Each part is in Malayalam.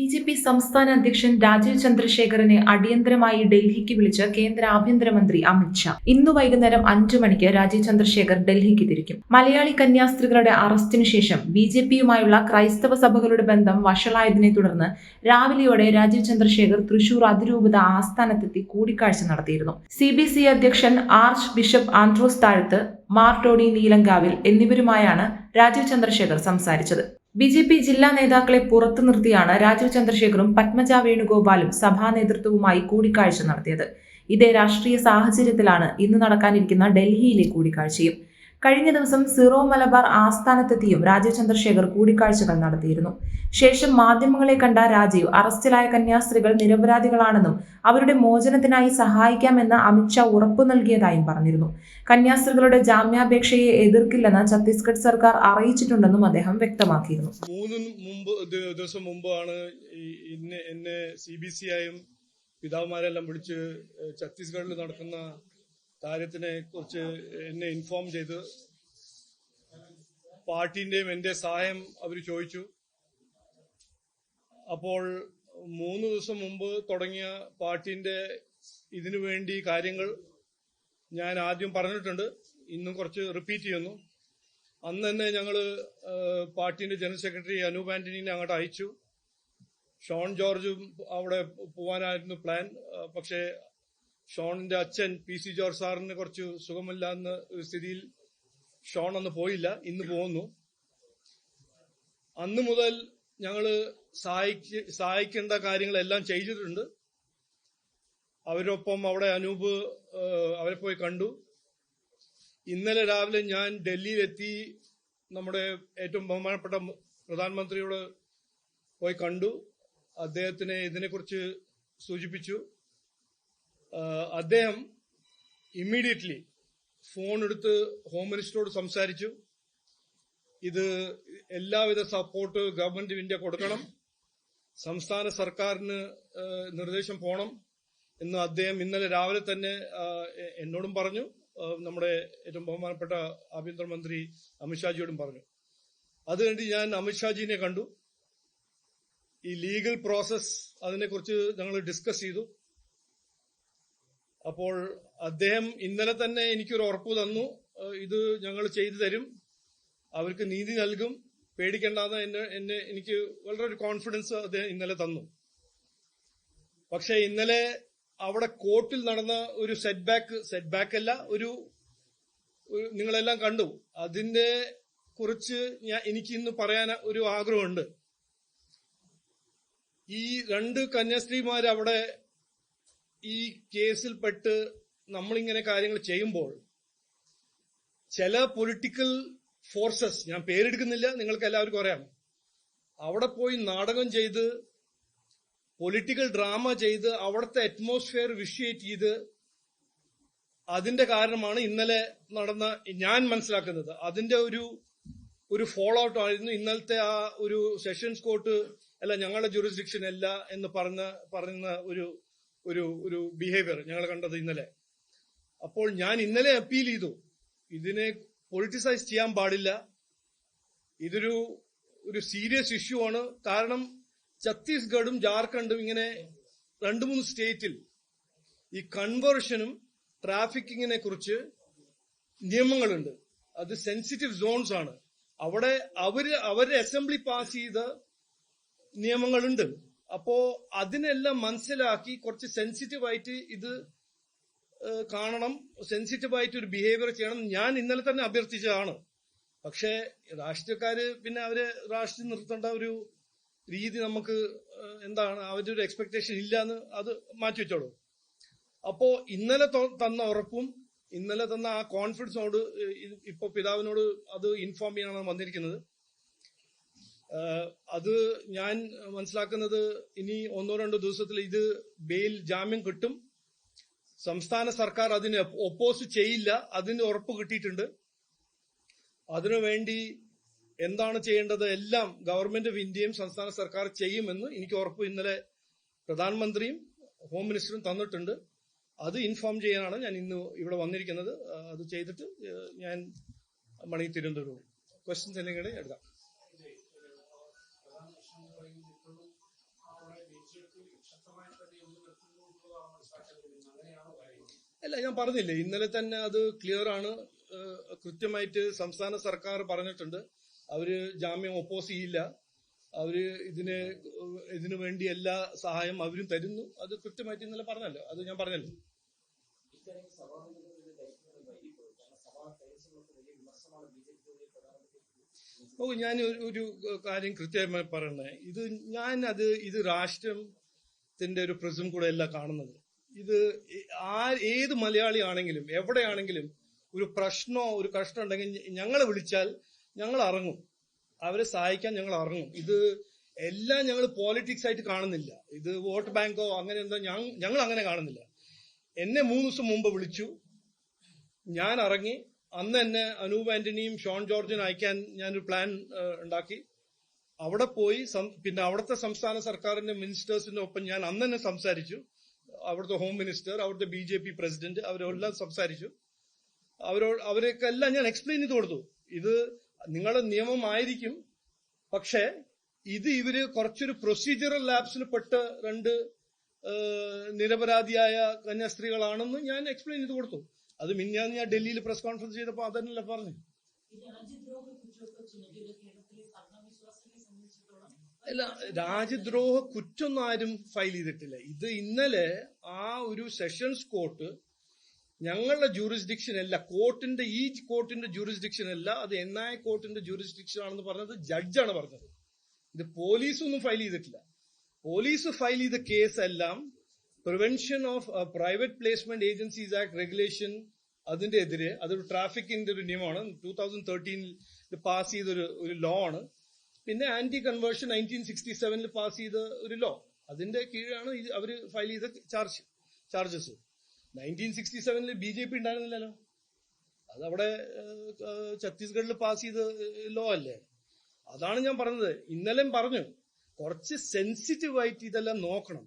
ബി ജെ പി സംസ്ഥാന അധ്യക്ഷൻ രാജീവ് ചന്ദ്രശേഖരനെ അടിയന്തരമായി ഡൽഹിക്ക് വിളിച്ച് കേന്ദ്ര ആഭ്യന്തരമന്ത്രി അമിത്ഷാ ഇന്ന് വൈകുന്നേരം അഞ്ചു മണിക്ക് രാജീവ് ചന്ദ്രശേഖർ ഡൽഹിക്ക് തിരിക്കും. മലയാളി കന്യാസ്ത്രീകളുടെ അറസ്റ്റിനു ശേഷം ബി ജെ പിയുമായുള്ള ക്രൈസ്തവ സഭകളുടെ ബന്ധം വഷളായതിനെ തുടർന്ന് രാവിലെയോടെ രാജീവ് ചന്ദ്രശേഖർ തൃശൂർ അതിരൂപത ആസ്ഥാനത്തെത്തി കൂടിക്കാഴ്ച നടത്തിയിരുന്നു. സി ബി സി അധ്യക്ഷൻ ആർച്ച് ബിഷപ്പ് ആൻഡ്രോസ് താഴത്ത് മാർ ടോണി നീലങ്കാവിൽ എന്നിവരുമായാണ് രാജീവ് ചന്ദ്രശേഖർ സംസാരിച്ചത്. ബി ജെ പി ജില്ലാ നേതാക്കളെ പുറത്തു നിർത്തിയാണ് രാജീവ് ചന്ദ്രശേഖറും പത്മജ വേണുഗോപാലും സഭാ നേതൃത്വവുമായി കൂടിക്കാഴ്ച നടത്തിയത്. ഇതേ രാഷ്ട്രീയ സാഹചര്യത്തിലാണ് ഇന്ന് നടക്കാനിരിക്കുന്ന ഡൽഹിയിലെ കൂടിക്കാഴ്ചയും. കഴിഞ്ഞ ദിവസം സിറോ മലബാർ ആസ്ഥാനത്തെത്തിയും രാജീവ് ചന്ദ്രശേഖർ കൂടിക്കാഴ്ചകൾ നടത്തിയിരുന്നു. ശേഷം മാധ്യമങ്ങളെ കണ്ട രാജീവ് അറസ്റ്റിലായ കന്യാസ്ത്രീകൾ നിരപരാധികളാണെന്നും അവരുടെ മോചനത്തിനായി സഹായിക്കാമെന്ന് അമിത്ഷാ ഉറപ്പു നൽകിയതായും പറഞ്ഞിരുന്നു. കന്യാസ്ത്രീകളുടെ ജാമ്യാപേക്ഷയെ എതിർക്കില്ലെന്ന് ഛത്തീസ്ഗഡ് സർക്കാർ അറിയിച്ചിട്ടുണ്ടെന്നും അദ്ദേഹം വ്യക്തമാക്കിയിരുന്നു. മൂന്ന് ദിവസം ആയും പിതാവുമാരെല്ലാം വിളിച്ച് ഛത്തീസ്ഗഡിൽ നടക്കുന്ന കാര്യത്തിനെ കുറിച്ച് എന്നെ ഇൻഫോം ചെയ്ത് പാർട്ടിന്റെയും എന്റെ സഹായം അവർ ചോദിച്ചു. അപ്പോൾ മൂന്ന് ദിവസം മുമ്പ് തുടങ്ങിയ പാർട്ടിന്റെ ഇതിനു വേണ്ടി കാര്യങ്ങൾ ഞാൻ ആദ്യം പറഞ്ഞിട്ടുണ്ട്. ഇന്നും കുറച്ച് റിപ്പീറ്റ് ചെയ്യുന്നു. അന്ന് തന്നെ ഞങ്ങൾ പാർട്ടിന്റെ ജനറൽ സെക്രട്ടറി അനൂപ് ആന്റണിനെ അങ്ങോട്ട് അയച്ചു. ഷോൺ ജോർജും അവിടെ പോവാനായിരുന്നു പ്ലാൻ പക്ഷേ ഷോണിന്റെ അച്ഛൻ പി സി ജോർജ് സാറിന് കുറച്ച് സുഖമില്ല എന്ന സ്ഥിതിയിൽ ഷോൺ അന്ന് പോയില്ല ഇന്ന് പോകുന്നു അന്ന് മുതൽ ഞങ്ങൾ സഹായിക്ക സഹായിക്കേണ്ട കാര്യങ്ങളെല്ലാം ചെയ്തിട്ടുണ്ട്. അവരൊപ്പം അവിടെ അനൂപ് അവരെ പോയി കണ്ടു. ഇന്നലെ രാവിലെ ഞാൻ ഡൽഹിയിലെത്തി നമ്മുടെ ഏറ്റവും ബഹുമാനപ്പെട്ട പ്രധാനമന്ത്രിയോട് പോയി കണ്ടു. അദ്ദേഹത്തിനെ ഇതിനെക്കുറിച്ച് സൂചിപ്പിച്ചു. അദ്ദേഹം ഇമ്മീഡിയറ്റ്ലി ഫോൺ എടുത്ത് ഹോം മിനിസ്റ്ററോട് സംസാരിച്ചു. ഇത് എല്ലാവിധ സപ്പോർട്ട് ഗവൺമെന്റ് ഇന്ത്യ കൊടുക്കണം. സംസ്ഥാന സർക്കാരിന് നിർദ്ദേശം പോണം എന്ന് അദ്ദേഹം ഇന്നലെ രാവിലെ തന്നെ എന്നോടും പറഞ്ഞു. നമ്മുടെ ഏറ്റവും ബഹുമാനപ്പെട്ട ആഭ്യന്തരമന്ത്രി അമിത്ഷാജിയോടും പറഞ്ഞു. അത് ഞാൻ അമിത്ഷാജിനെ കണ്ടു. ഈ ലീഗൽ പ്രോസസ് അതിനെക്കുറിച്ച് ഞങ്ങൾ ഡിസ്കസ് ചെയ്തു. അപ്പോൾ അദ്ദേഹം ഇന്നലെ തന്നെ എനിക്കൊരു ഉറപ്പ് തന്നു. ഇത് ഞങ്ങൾ ചെയ്തു തരും. അവർക്ക് നീതി നൽകും. പേടിക്കേണ്ടെന്ന് എന്നെ എന്നെ എനിക്ക് വളരെ ഒരു കോൺഫിഡൻസ് അദ്ദേഹം ഇന്നലെ തന്നു. പക്ഷെ ഇന്നലെ അവിടെ കോർട്ടിൽ നടന്ന ഒരു സെറ്റ് ബാക്ക് സെറ്റ് ബാക്ക് അല്ല ഒരു നിങ്ങളെല്ലാം കണ്ടു. അതിന്റെ കുറിച്ച് ഞാൻ എനിക്ക് ഇന്ന് പറയാൻ ഒരു ആഗ്രഹമുണ്ട്. ഈ രണ്ട് കന്യാസ്ത്രീമാർ അവിടെ ഈ കേസിൽപ്പെട്ട് നമ്മളിങ്ങനെ കാര്യങ്ങൾ ചെയ്യുമ്പോൾ ചില പൊളിറ്റിക്കൽ ഫോഴ്സസ് ഞാൻ പേരെടുക്കുന്നില്ല നിങ്ങൾക്ക് എല്ലാവർക്കും അറിയാം. അവിടെ പോയി നാടകം ചെയ്ത് പൊളിറ്റിക്കൽ ഡ്രാമ ചെയ്ത് അവിടുത്തെ അറ്റ്മോസ്ഫിയർ വിഷ്യേറ്റ് ചെയ്ത് അതിന്റെ കാരണമാണ് ഇന്നലെ നടന്ന ഞാൻ മനസ്സിലാക്കുന്നത് അതിന്റെ ഒരു ഒരു ഫോളോ ഔട്ട് ആയിരുന്നു. ഇന്നലത്തെ ആ ഒരു സെഷൻസ് കോർട്ട് അല്ല ഞങ്ങളുടെ ജുറിസ്ഡിക്ഷൻ അല്ല എന്ന് പറഞ്ഞ പറയുന്ന ഒരു ഒരു ഒരു ബിഹേവിയർ ഞങ്ങൾ കണ്ടത് ഇന്നലെ. അപ്പോൾ ഞാൻ ഇന്നലെ അപ്പീൽ ചെയ്തു. ഇതിനെ പൊളിറ്റിസൈസ് ചെയ്യാൻ പാടില്ല. ഇതൊരു ഒരു സീരിയസ് ഇഷ്യൂ ആണ്. കാരണം ഛത്തീസ്ഗഡും ജാർഖണ്ഡും ഇങ്ങനെ രണ്ടു മൂന്ന് സ്റ്റേറ്റിൽ ഈ കൺവേർഷനും ട്രാഫിക്കിങ്ങിനെ കുറിച്ച് നിയമങ്ങളുണ്ട്. അത് സെൻസിറ്റീവ് സോൺസ് ആണ്. അവിടെ അവർ അവരുടെ അസംബ്ലി പാസ് ചെയ്ത നിയമങ്ങളുണ്ട്. അപ്പോ അതിനെല്ലാം മനസ്സിലാക്കി കുറച്ച് സെൻസിറ്റീവായിട്ട് ഇത് കാണണം. സെൻസിറ്റീവായിട്ട് ഒരു ബിഹേവിയർ ചെയ്യണം. ഞാൻ ഇന്നലെ തന്നെ അഭ്യർത്ഥിച്ചതാണ്. പക്ഷേ രാഷ്ട്രീയക്കാര് പിന്നെ അവരെ രാഷ്ട്രീയം നിർത്തേണ്ട ഒരു രീതി നമുക്ക് എന്താണ്? അവരുടെ ഒരു എക്സ്പെക്ടേഷൻ ഇല്ല എന്ന് അത് മാറ്റിവെച്ചോളൂ അപ്പോ ഇന്നലെ തന്ന ഉറപ്പും ഇന്നലെ തന്ന ആ കോൺഫിഡൻസോട് ഇപ്പൊ പിതാവിനോട് അത് ഇൻഫോം ചെയ്യാനാണ് വന്നിരിക്കുന്നത്. അത് ഞാൻ മനസ്സിലാക്കുന്നത് ഇനി ഒന്നോ രണ്ടോ ദിവസത്തിൽ ഇത് ബെയിൽ ജാമ്യം കിട്ടും. സംസ്ഥാന സർക്കാർ അതിന് ഒപ്പോസ് ചെയ്യില്ല. അതിന് ഉറപ്പ് കിട്ടിയിട്ടുണ്ട്. അതിനുവേണ്ടി എന്താണ് ചെയ്യേണ്ടത്? എല്ലാം ഗവൺമെന്റ് ഓഫ് ഇന്ത്യയും സംസ്ഥാന സർക്കാർ ചെയ്യുമെന്ന് എനിക്ക് ഉറപ്പ് ഇന്നലെ പ്രധാനമന്ത്രിയും ഹോം മിനിസ്റ്ററും തന്നിട്ടുണ്ട്. അത് ഇൻഫോം ചെയ്യാനാണ് ഞാൻ ഇന്ന് ഇവിടെ വന്നിരിക്കുന്നത്. അത് ചെയ്തിട്ട് ഞാൻ മണി തിരുവനന്തപുരം ക്വസ്റ്റ്യൻസ് എന്തെങ്കിലും എടുക്കാം. അല്ല ഞാൻ പറഞ്ഞില്ലേ ഇന്നലെ തന്നെ അത് ക്ലിയർ ആണ്. കൃത്യമായിട്ട് സംസ്ഥാന സർക്കാർ പറഞ്ഞിട്ടുണ്ട്. അവർ ജാമ്യം ഒപ്പോസ് ചെയ്യില്ല. അവർ ഇതിന് ഇതിനു വേണ്ടി എല്ലാ സഹായം അവരും തരുന്നു. അത് കൃത്യമായിട്ട് ഇന്നലെ പറഞ്ഞല്ലോ. അത് ഞാൻ പറഞ്ഞല്ലോ. ഓ ഞാൻ ഒരു- ഒരു കാര്യം കൃത്യമായി പറയണേ. ഇത് ഞാൻ അത് ഇത് രാഷ്ട്രത്തിന്റെ ഒരു പ്രിസം കൂടെ അല്ല കാണുന്നത്. ഇത് ആ ഏത് മലയാളി ആണെങ്കിലും എവിടെയാണെങ്കിലും ഒരു പ്രശ്നമോ ഒരു കഷ്ടം ഉണ്ടെങ്കിൽ ഞങ്ങളെ വിളിച്ചാൽ ഞങ്ങൾ ഇറങ്ങും അവരെ സഹായിക്കാൻ ഞങ്ങൾ ഇറങ്ങും ഇത് എല്ലാം ഞങ്ങൾ പോളിറ്റിക്സ് ആയിട്ട് കാണുന്നില്ല. ഇത് വോട്ട് ബാങ്കോ അങ്ങനെ എന്തോ ഞങ്ങൾ അങ്ങനെ കാണുന്നില്ല. എന്നെ മൂന്ന് ദിവസം മുമ്പ് വിളിച്ചു. ഞാൻ ഇറങ്ങി അന്ന് തന്നെ അനൂപ് ആന്റണിയും ഷോൺ ജോർജിനും അയക്കാൻ ഞാനൊരു പ്ലാൻ ഉണ്ടാക്കി. അവിടെ പോയി പിന്നെ അവിടുത്തെ സംസ്ഥാന സർക്കാരിന്റെ മിനിസ്റ്റേഴ്സിന്റെ ഒപ്പം ഞാൻ അന്ന് തന്നെ സംസാരിച്ചു. അവിടുത്തെ ഹോം മിനിസ്റ്റർ അവിടുത്തെ ബി ജെ പി പ്രസിഡന്റ് അവരെല്ലാം സംസാരിച്ചു. അവരോട് അവരൊക്കെ എല്ലാം ഞാൻ എക്സ്പ്ലെയിൻ ചെയ്ത് കൊടുത്തു. ഇത് നിങ്ങളുടെ നിയമമായിരിക്കും പക്ഷേ ഇത് ഇവർ കുറച്ചൊരു പ്രൊസീജിയറൽ ലാബ്സിന് പെട്ട രണ്ട് നിരപരാധിയായ കന്യാസ്ത്രീകളാണെന്ന് ഞാൻ എക്സ്പ്ലെയിൻ ചെയ്ത് കൊടുത്തു. അത് മിന്നാന്ന് ഞാൻ ഡൽഹിയിൽ പ്രസ് കോൺഫറൻസ് ചെയ്തപ്പോൾ അതന്നല്ല പറഞ്ഞു അല്ല രാജ്യദ്രോഹ കുറ്റൊന്നും ആരും ഫയൽ ചെയ്തിട്ടില്ല. ഇത് ഇന്നലെ ആ ഒരു സെഷൻസ് കോർട്ട് ഞങ്ങളുടെ ജൂറിസ്ഡിക്ഷൻ അല്ല കോർട്ടിന്റെ ഈ കോർട്ടിന്റെ ജൂറിസ്ഡിക്ഷൻ അല്ല അത് എൻ ഐ കോർട്ടിന്റെ ജൂറിസ്ഡിക്ഷൻ ആണെന്ന് പറഞ്ഞത് ജഡ്ജാണ് പറഞ്ഞത്. ഇത് പോലീസൊന്നും ഫയൽ ചെയ്തിട്ടില്ല. പോലീസ് ഫയൽ ചെയ്ത കേസ് എല്ലാം prevention of private placement agencies act regulation അതിന്റെ എതിരെ അതൊരു ട്രാഫിക്കിന്റെ ഒരു നിയമമാണ്. ടൂ തൗസൻഡ് തേർട്ടീനിൽ പാസ് ചെയ്ത ഒരു ലോ ആണ്. പിന്നെ ആന്റി കൺവേർഷൻ നയന്റീൻ സിക്സ്റ്റി സെവനിൽ പാസ് ചെയ്ത ഒരു ലോ അതിന്റെ കീഴാണ് അവർ ഫയൽ ചെയ്ത ചാർജ് ചാർജസ് നയന്റീൻ സിക്സ്റ്റി സെവനിൽ ബി ജെ പി ഉണ്ടായിരുന്നില്ലല്ലോ. അത് ഏഹ്, ഛത്തീസ്ഗഡിൽ പാസ് ചെയ്ത ലോ അല്ലേ? അതാണ് ഞാൻ പറഞ്ഞത്. ഇന്നലെയും പറഞ്ഞു. കുറച്ച് സെൻസിറ്റീവ് ആയിട്ട് ഇതെല്ലാം നോക്കണം.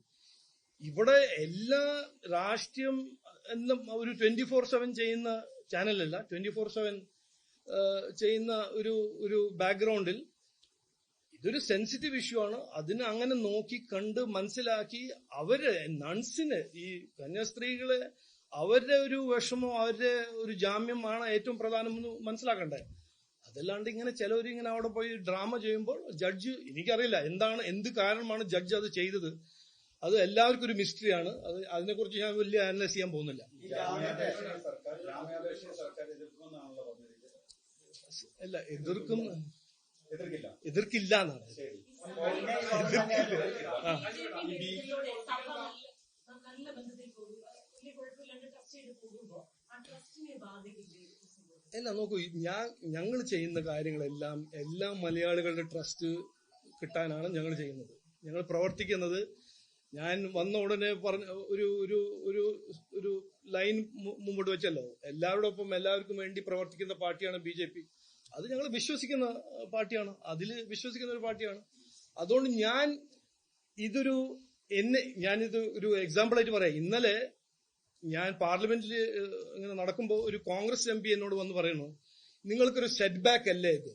ഇവിടെ എല്ലാ രാഷ്ട്രീയം എന്ന ഒരു ട്വന്റി ഫോർ സെവൻ ചെയ്യുന്ന ചാനലല്ല ട്വന്റി ഫോർ സെവൻ ചെയ്യുന്ന ഒരു ഒരു ബാക്ക്ഗ്രൗണ്ടിൽ ഇതൊരു സെൻസിറ്റീവ് ഇഷ്യൂ ആണ്. അതിനെ അങ്ങനെ നോക്കി കണ്ട് മനസ്സിലാക്കി അവർ നൺസിന് ഈ കന്യാസ്ത്രീകളെ അവരുടെ ഒരു വിഷമോ അവരുടെ ഒരു ജാമ്യമാണ് ഏറ്റവും പ്രധാനമെന്ന് മനസ്സിലാക്കണ്ടേ? അതല്ലാണ്ട് ഇങ്ങനെ ചിലവർ ഇങ്ങനെ അവിടെ പോയി ഡ്രാമ ചെയ്യുമ്പോൾ ജഡ്ജ് എനിക്കറിയില്ല എന്താണ് എന്ത് കാരണമാണ് ജഡ്ജ് അത് ചെയ്തത്. അത് എല്ലാവർക്കും ഒരു മിസ്റ്ററിയാണ് അത് അതിനെക്കുറിച്ച് ഞാൻ വലിയ അനലൈസ് ചെയ്യാൻ പോകുന്നില്ല. അല്ല എതിർക്കും എതിർക്കില്ല. എന്നാണ്. അല്ല നോക്കൂ ഞാൻ ഞങ്ങൾ ചെയ്യുന്ന കാര്യങ്ങളെല്ലാം എല്ലാ മലയാളികളുടെ ട്രസ്റ്റ് കിട്ടാനാണ് ഞങ്ങൾ ചെയ്യുന്നത്. ഞങ്ങൾ പ്രവർത്തിക്കുന്നത് ഞാൻ വന്ന ഉടനെ പറഞ്ഞ ഒരു ഒരു ഒരു ഒരു ലൈൻ മുമ്പോട്ട് വെച്ചല്ലോ. എല്ലാവരോടൊപ്പം എല്ലാവർക്കും വേണ്ടി പ്രവർത്തിക്കുന്ന പാർട്ടിയാണ് ബി ജെ പി. അത് ഞങ്ങൾ വിശ്വസിക്കുന്ന പാർട്ടിയാണ്. അതിൽ വിശ്വസിക്കുന്ന ഒരു പാർട്ടിയാണ്. അതുകൊണ്ട് ഞാൻ ഇതൊരു എന്നെ ഞാനിത് ഒരു എക്സാമ്പിൾ ആയിട്ട് പറയാം. ഇന്നലെ ഞാൻ പാർലമെന്റിൽ ഇങ്ങനെ നടക്കുമ്പോൾ ഒരു കോൺഗ്രസ് എം പി എന്നോട് വന്ന് പറയുന്നു നിങ്ങൾക്കൊരു സെറ്റ് ബാക്ക് അല്ലേ ഇത്?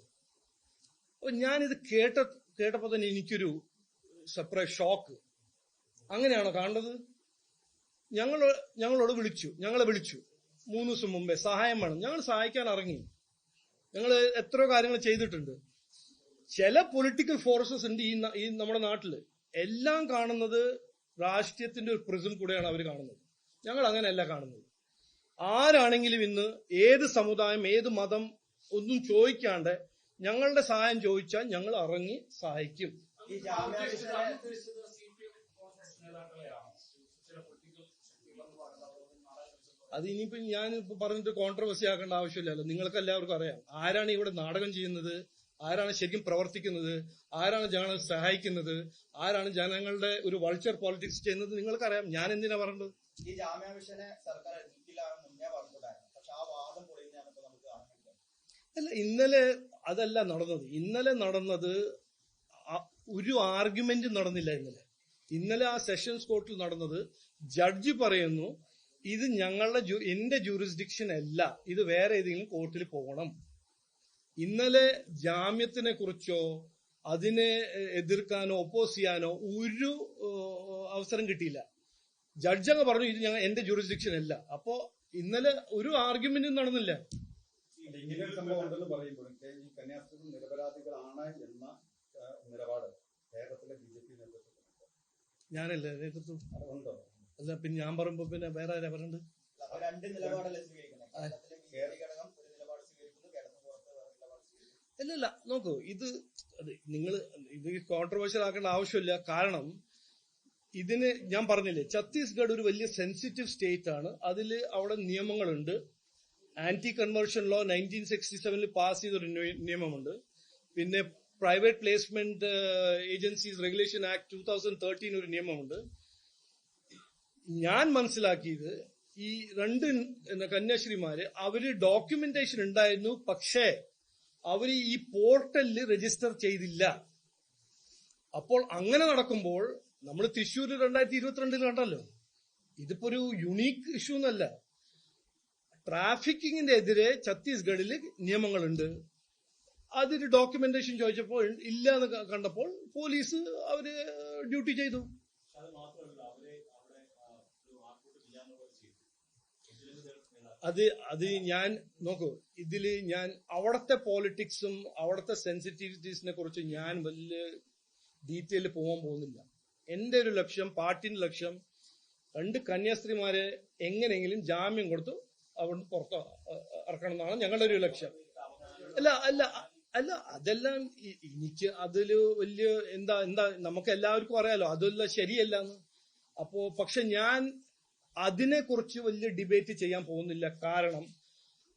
അപ്പൊ ഞാനിത് കേട്ട കേട്ടപ്പോൾ തന്നെ എനിക്കൊരു സെപ്പറേറ്റ് ഷോക്ക് അങ്ങനെയാണോ കാണേണ്ടത് ഞങ്ങൾ ഞങ്ങളോട് വിളിച്ചു. ഞങ്ങളെ വിളിച്ചു. മൂന്ന് ദിവസം മുമ്പേ സഹായം വേണം. ഞങ്ങൾ സഹായിക്കാൻ ഇറങ്ങി. ഞങ്ങൾ എത്രയോ കാര്യങ്ങൾ ചെയ്തിട്ടുണ്ട്. ചില പൊളിറ്റിക്കൽ ഫോഴ്സസ് ഉണ്ട് ഈ ഈ നമ്മുടെ നാട്ടിൽ എല്ലാം കാണുന്നത് രാഷ്ട്രീയത്തിന്റെ ഒരു പ്രിസം കൂടെയാണ് അവർ കാണുന്നത്. ഞങ്ങൾ അങ്ങനെയല്ല കാണുന്നത്. ആരാണെങ്കിലും ഇന്ന് ഏത് സമുദായം ഏത് മതം ഒന്നും ചോദിക്കാണ്ട് ഞങ്ങളുടെ സഹായം ചോദിച്ചാൽ ഞങ്ങൾ ഇറങ്ങി സഹായിക്കും ഈ ജാമ്യാപേക്ഷ അത് ഇനിയിപ്പോ ഞാൻ ഇപ്പൊ പറഞ്ഞിട്ട് കോൺട്രവേഴ്സി ആക്കേണ്ട ആവശ്യമില്ലല്ലോ. നിങ്ങൾക്ക് എല്ലാവർക്കും അറിയാം. ആരാണ് ഇവിടെ നാടകം ചെയ്യുന്നത്? ആരാണ് ശരിക്കും പ്രവർത്തിക്കുന്നത്? ആരാണ് ജനങ്ങളെ സഹായിക്കുന്നത്? ആരാണ് ജനങ്ങളുടെ ഒരു വൾച്ചർ പോളിറ്റിക്സ് ചെയ്യുന്നത്? നിങ്ങൾക്കറിയാം. ഞാൻ എന്തിനാ പറഞ്ഞത്? ഈ ജാമ്യാപേക്ഷനെ സർക്കാർ മുന്നേ പറഞ്ഞിട്ടുണ്ടായിരുന്നു. പക്ഷെ ആ വാദം ഇപ്പൊ നമുക്ക് കാണാൻ അല്ല ഇന്നലെ അതല്ല നടന്നത്. ഇന്നലെ നടന്നത് ഒരു ആർഗ്യുമെന്റ് നടന്നില്ല ഇന്നലെ. ഇന്നലെ ആ സെഷൻസ് കോർട്ടിൽ നടന്നത് ജഡ്ജി പറയുന്നു ഇത് ഞങ്ങളുടെ എന്റെ ജൂറിസ്ഡിക്ഷൻ അല്ല. ഇത് വേറെ ഏതെങ്കിലും കോർട്ടിൽ പോകണം. ഇന്നലെ ജാമ്യത്തിനെ കുറിച്ചോ അതിനെ എതിർക്കാനോ ഒപ്പോസ് ചെയ്യാനോ ഒരു അവസരം കിട്ടിയില്ല. ജഡ്ജ് അങ്ങ് പറഞ്ഞു ഇത് ഞങ്ങൾ എന്റെ ജൂറിസ്ഡിക്ഷൻ അല്ല. അപ്പോ ഇന്നലെ ഒരു ആർഗ്യുമെന്റും നടന്നില്ല. ഇങ്ങനെ ഒരു സംഭവം ഉണ്ടെന്ന് പറയുമ്പോഴും കന്യാസ്ത്രീകൾ നിരപരാധികളാണ് എന്ന നിലപാട് കേരളത്തിലെ ബി ജെ പി നേതൃത്വത്തിലുണ്ട്. ഞാനല്ലേ നേതൃത്വം? ഉണ്ടോ? അല്ല പിന്നെ ഞാൻ പറയുമ്പോ പിന്നെ വേറെ ആരാ പറയണ്ട്? അല്ലല്ല നോക്കൂ ഇത് അതെ നിങ്ങൾ ഇത് കോൺട്രവേഴ്ഷ്യൽ ആക്കേണ്ട ആവശ്യമില്ല. കാരണം ഇതിന് ഞാൻ പറഞ്ഞില്ലേ ഛത്തീസ്ഗഡ് ഒരു വലിയ സെൻസിറ്റീവ് സ്റ്റേറ്റ് ആണ്. അതിൽ അവിടെ നിയമങ്ങളുണ്ട്. Anti conversion law nineteen sixty സെവനിൽ പാസ് ചെയ്തൊരു നിയ- നിയമമുണ്ട്. പിന്നെ private placement agencies regulation act two thousand thirteen ഒരു നിയമമുണ്ട്. ഞാൻ മനസ്സിലാക്കിയത് ഈ രണ്ട് കന്യാശ്രീമാര് അവർ ഡോക്യുമെന്റേഷൻ ഉണ്ടായിരുന്നു പക്ഷേ അവർ ഈ പോർട്ടലിൽ രജിസ്റ്റർ ചെയ്തില്ല. അപ്പോൾ അങ്ങനെ നടക്കുമ്പോൾ നമ്മൾ തൃശ്ശൂർ രണ്ടായിരത്തി ഇരുപത്തിരണ്ടിൽ കണ്ടല്ലോ. ഇതിപ്പോ ഒരു യുണീക്ക് ഇഷ്യൂ എന്നല്ല. ട്രാഫിക്കിങ്ങിന്റെ എതിരെ ഛത്തീസ്ഗഡിൽ നിയമങ്ങളുണ്ട്. അതിന് ഡോക്യുമെന്റേഷൻ ചോദിച്ചപ്പോൾ ഇല്ല എന്ന് കണ്ടപ്പോൾ പോലീസ് അവർ ഡ്യൂട്ടി ചെയ്തു പക്ഷെ അത് മാത്രമല്ല അവരെ അവിടെ ആ, ഒരു ആർക്കൂട്ട് വിചാരണ പോലെ ചെയ്തു അത് അത് ഞാൻ നോക്കൂ ഇതിൽ ഞാൻ അവിടുത്തെ പോളിറ്റിക്സും അവിടുത്തെ സെൻസിറ്റിവിറ്റീസിനെ കുറിച്ച് ഞാൻ വലിയ ഡീറ്റെയിൽ പോകാൻ പോകുന്നില്ല. എന്റെ ഒരു ലക്ഷ്യം പാർട്ടിന്റെ ലക്ഷ്യം രണ്ട് കന്യാസ്ത്രീമാരെ എങ്ങനെയെങ്കിലും ജാമ്യം കൊടുത്തു അവിടുന്ന് പുറത്ത് ഇറക്കണം എന്നാണ് ഞങ്ങളുടെ ഒരു ലക്ഷ്യം. അല്ല അല്ല അല്ല അതെല്ലാം എനിക്ക് അതിൽ വലിയ എന്താ എന്താ നമുക്ക് എല്ലാവർക്കും അറിയാലോ അതെല്ലാം ശരിയല്ല എന്ന് അപ്പോ പക്ഷെ ഞാൻ അതിനെക്കുറിച്ച് വലിയ ഡിബേറ്റ് ചെയ്യാൻ പോകുന്നില്ല. കാരണം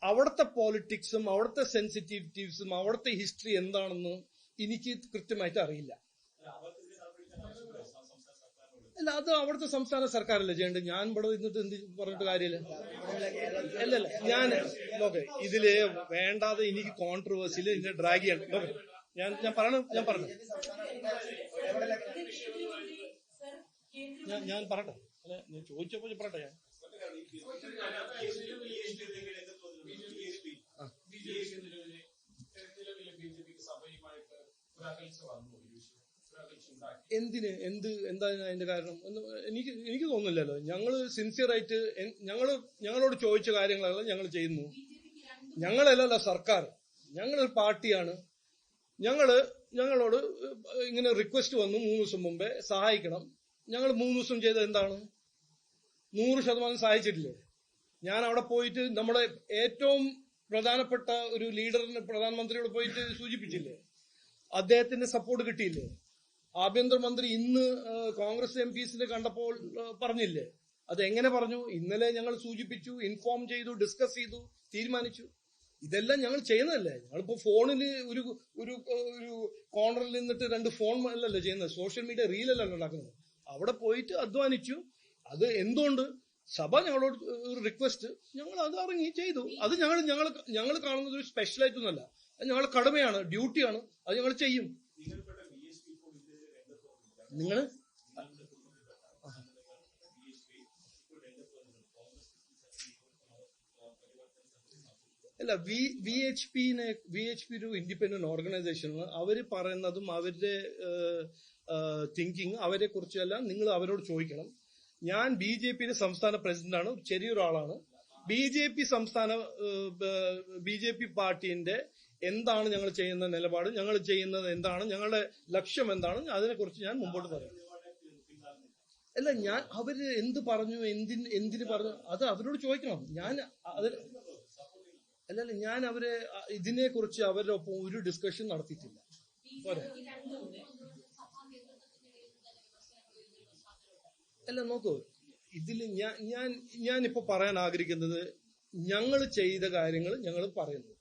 അവിടുത്തെ പോളിറ്റിക്സും അവിടുത്തെ സെൻസിറ്റിവിറ്റീസും അവിടുത്തെ ഹിസ്റ്ററി എന്താണെന്ന് എനിക്ക് കൃത്യമായിട്ട് അറിയില്ല. അല്ല അത് അവിടുത്തെ സംസ്ഥാന സർക്കാരല്ലേ ചെയ്യേണ്ടത്? ഞാൻ ഇവിടെ ഇന്നിട്ട് എന്ത് പറഞ്ഞിട്ട് കാര്യമില്ല. അല്ലല്ല ഞാൻ ഓക്കെ ഇതിൽ വേണ്ടാതെ എനിക്ക് കോൺട്രവേഴ്സിയിൽ ഇതിനെ ഡ്രാഗ് ചെയ്യണം. ഓക്കെ ഞാൻ ഞാൻ പറഞ്ഞു ഞാൻ പറഞ്ഞു ഞാൻ പറയട്ടെ. അല്ല ഞാൻ ചോദിച്ചപ്പോ പറയട്ടെ. ഞാൻ എന്തിന്? എന്ത്? എന്താ അതിന്റെ കാരണം? എനിക്ക് എനിക്ക് തോന്നുന്നില്ലല്ലോ. ഞങ്ങൾ സിൻസിയർ ആയിട്ട് ഞങ്ങൾ ഞങ്ങളോട് ചോദിച്ച കാര്യങ്ങളെല്ലാം ഞങ്ങൾ ചെയ്യുന്നു. ഞങ്ങളല്ലല്ല സർക്കാർ. ഞങ്ങളൊരു പാർട്ടിയാണ്. ഞങ്ങൾ ഞങ്ങളോട് ഇങ്ങനെ റിക്വസ്റ്റ് വന്നു മൂന്ന് ദിവസം മുമ്പേ സഹായിക്കണം. ഞങ്ങൾ മൂന്ന് ദിവസം ചെയ്തത് എന്താണ്? നൂറ് ശതമാനം സഹായിച്ചിട്ടില്ലേ? ഞാൻ അവിടെ പോയിട്ട് നമ്മുടെ ഏറ്റവും പ്രധാനപ്പെട്ട ഒരു ലീഡറിന് പ്രധാനമന്ത്രിയോട് പോയിട്ട് സൂചിപ്പിച്ചില്ലേ? അദ്ദേഹത്തിന്റെ സപ്പോർട്ട് കിട്ടിയില്ലേ? ആഭ്യന്തരമന്ത്രി ഇന്ന് കോൺഗ്രസ് എം പിസിനെ കണ്ടപ്പോൾ പറഞ്ഞില്ലേ? അത് എങ്ങനെ പറഞ്ഞു? ഇന്നലെ ഞങ്ങൾ സൂചിപ്പിച്ചു ഇൻഫോം ചെയ്തു ഡിസ്കസ് ചെയ്തു തീരുമാനിച്ചു. ഇതെല്ലാം ഞങ്ങൾ ചെയ്യുന്നതല്ലേ? ഞങ്ങളിപ്പോ ഫോണിൽ ഒരു ഒരു ഒരു കോർണറിൽ നിന്നിട്ട് രണ്ട് ഫോൺ അല്ലല്ലോ ചെയ്യുന്നത്. സോഷ്യൽ മീഡിയ റീലല്ലോ ഉണ്ടാക്കുന്നത്. അവിടെ പോയിട്ട് അധ്വാനിച്ചു. അത് എന്തുകൊണ്ട്? സഭ ഞങ്ങളോട് ഒരു റിക്വസ്റ്റ് ഞങ്ങൾ അത് ഇറങ്ങി ചെയ്തു. അത് ഞങ്ങൾ ഞങ്ങൾ ഞങ്ങൾ കാണുന്നത് ഒരു സ്പെഷ്യലായിട്ടൊന്നുമല്ല അത് ഞങ്ങളുടെ കടമയാണ് ഡ്യൂട്ടിയാണ് അത് ഞങ്ങൾ ചെയ്യും. നിങ്ങൾ? അല്ല വി വി എച്ച് പിന്നെ വി എച്ച് പി ഒരു ഇൻഡിപെൻഡന്റ് ഓർഗനൈസേഷൻ അവർ പറയുന്നതും അവരുടെ തിങ്കിങ് അവരെ കുറിച്ചെല്ലാം നിങ്ങൾ അവരോട് ചോദിക്കണം. ഞാൻ ബി ജെ പിയുടെ സംസ്ഥാന പ്രസിഡന്റാണ് ചെറിയൊരാളാണ്. ബി ജെ പി സംസ്ഥാന ബി ജെ പി പാർട്ടിന്റെ എന്താണ് ഞങ്ങൾ ചെയ്യുന്ന നിലപാട് ഞങ്ങൾ ചെയ്യുന്നത് എന്താണ് ഞങ്ങളുടെ ലക്ഷ്യം എന്താണ് അതിനെക്കുറിച്ച് ഞാൻ മുമ്പോട്ട് പറയാം. അല്ല ഞാൻ അവർ എന്ത് പറഞ്ഞു എന്തിന് എന്തിന് പറഞ്ഞു അത് അവരോട് ചോദിക്കണം. ഞാൻ അതിന് അല്ലല്ല ഞാൻ അവരെ ഇതിനെക്കുറിച്ച് ഇതിനെ കുറിച്ച് അവരുടെ ഒപ്പം ഒരു ഡിസ്കഷൻ നടത്തിയിട്ടില്ല. അല്ല നോക്കൂ. ഇതിൽ ഞാൻ ഞാൻ ഞാനിപ്പോ പറയാൻ ആഗ്രഹിക്കുന്നത് ഞങ്ങൾ ചെയ്ത കാര്യങ്ങൾ ഞങ്ങൾ പറയുന്നു.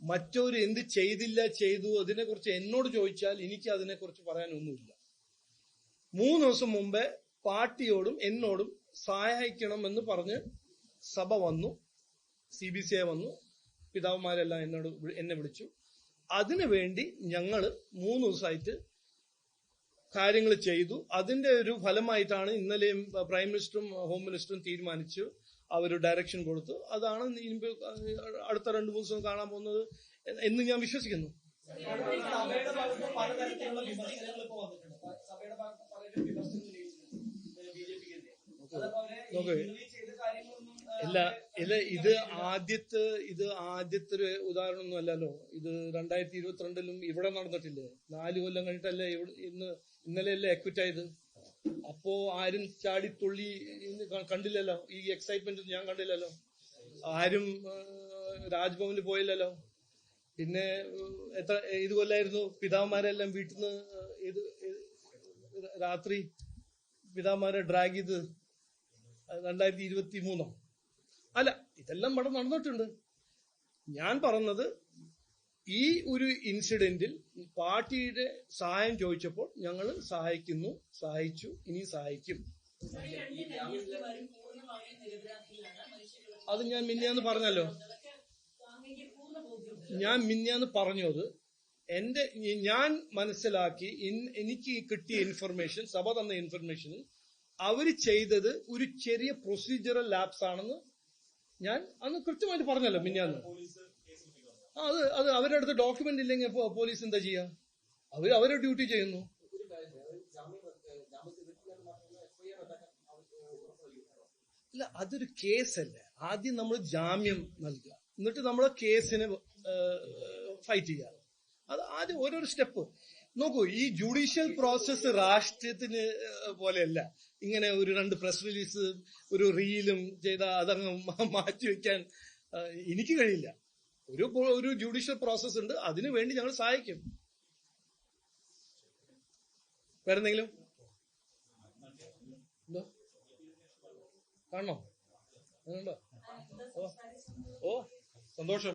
മറ്റൊരു എന്ത് ചെയ്തില്ല ചെയ്തു അതിനെക്കുറിച്ച് എന്നോട് ചോദിച്ചാൽ എനിക്ക് അതിനെക്കുറിച്ച് പറയാനൊന്നുമില്ല. മൂന്ന് ദിവസം മുമ്പേ പാർട്ടിയോടും എന്നോടും സഹായിക്കണം എന്ന് പറഞ്ഞ് സഭ വന്നു സി ബി സി ഐ വന്നു പിതാവുമാരെല്ലാം എന്നോട് എന്നെ വിളിച്ചു. അതിനു വേണ്ടി ഞങ്ങൾ മൂന്ന് ദിവസമായിട്ട് കാര്യങ്ങൾ ചെയ്തു. അതിന്റെ ഒരു ഫലമായിട്ടാണ് ഇന്നലെയും പ്രൈം മിനിസ്റ്ററും ഹോം മിനിസ്റ്ററും തീരുമാനിച്ചു അവർ ഡയറക്ഷൻ കൊടുത്തു. അതാണ് അടുത്ത രണ്ടു മൂന്ന് ദിവസം കാണാൻ പോകുന്നത് എന്ന് ഞാൻ വിശ്വസിക്കുന്നു. സഭയുടെ ഭാഗത്ത് പലതരത്തിലുള്ള വിമർശനങ്ങൾ ഇപ്പൊ വന്നിട്ടുണ്ട് സഭയുടെ ഭാഗത്ത് പലരും വിമർശനം നോക്ക്. ഇന്നലെ ചെയ്ത കാര്യങ്ങളൊന്നും ആ, ഇല്ല ഇല്ല ഇത് ആദ്യത്തെ ഇത് ആദ്യത്തെ ഒരു ഉദാഹരണമൊന്നും അല്ലല്ലോ ഇത് രണ്ടായിരത്തി ഇരുപത്തിരണ്ടിലും ഇവിടെ നടന്നിട്ടില്ലേ? നാല് കൊല്ലം കഴിഞ്ഞിട്ടല്ലേ ഇവിടെ ഇന്ന് ഇന്നലെയല്ലേ എക്വിറ്റ് ആയത്? അപ്പോ ആരും ചാടി തുള്ളി കണ്ടില്ലല്ലോ? ഈ എക്സൈറ്റ്മെന്റ് ഞാൻ കണ്ടില്ലല്ലോ? ആരും രാജ്ഭവനിൽ പോയില്ലല്ലോ? പിന്നെ എത്ര ഏത് കൊല്ലായിരുന്നു? പിതാമാരെല്ലാം വീട്ടിൽ നിന്ന് ഇത് രാത്രി പിതാമാരെ ഡ്രാഗ് ചെയ്ത് രണ്ടായിരത്തി ഇരുപത്തി മൂന്നോ അല്ല ഇതെല്ലാം ഇവിടെ നടന്നിട്ടുണ്ട്. ഞാൻ പറഞ്ഞത് ഈ ഒരു ഇൻസിഡന്റിൽ പാർട്ടിയുടെ സഹായം ചോദിച്ചപ്പോൾ ഞങ്ങൾ സഹായിക്കുന്നു സഹായിച്ചു ഇനി സഹായിക്കും. അത് ഞാൻ മിന്നിയാന്ന് പറഞ്ഞല്ലോ. ഞാൻ മിന്നിയാന്ന് പറഞ്ഞത് എന്റെ ഞാൻ മനസ്സിലാക്കി എനിക്ക് കിട്ടിയ ഇൻഫർമേഷൻ സഭ തന്ന ഇൻഫർമേഷനിൽ അവർ ചെയ്തത് ഒരു ചെറിയ പ്രൊസീജിയറൽ ലാപ്സ് ആണെന്ന് ഞാൻ അന്ന് കൃത്യമായിട്ട് പറഞ്ഞല്ലോ മിന്നാന്ന്. ആ, അത് അത് അവരുടെ അടുത്ത് ഡോക്യുമെന്റ് ഇല്ലെങ്കിൽ പോലീസ് എന്താ ചെയ്യാ? അവർ അവരെ ഡ്യൂട്ടി ചെയ്യുന്നു. അല്ല അതൊരു കേസല്ല. ആദ്യം നമ്മൾ ജാമ്യം നൽകുക. എന്നിട്ട് നമ്മൾ കേസിന് ഫൈറ്റ് ചെയ്യുക. അത് ആദ്യം ഓരോരോ സ്റ്റെപ്പ് നോക്കൂ ഈ ജുഡീഷ്യൽ പ്രോസസ് രാഷ്ട്രീയത്തിന് പോലെയല്ല. ഇങ്ങനെ ഒരു രണ്ട് പ്രസ് റിലീസ് ഒരു റീലും ചെയ്ത അതങ്ങ് മാറ്റിവെക്കാൻ മാറ്റി വെക്കാൻ എനിക്ക് കഴിയില്ല. ഒരു ഒരു ജുഡീഷ്യൽ പ്രോസസ് ഉണ്ട് അതിനു വേണ്ടി ഞങ്ങൾ സഹായിക്കും. വേറെന്തെങ്കിലും? എന്തോ? കാണണോ? ഓ സന്തോഷം.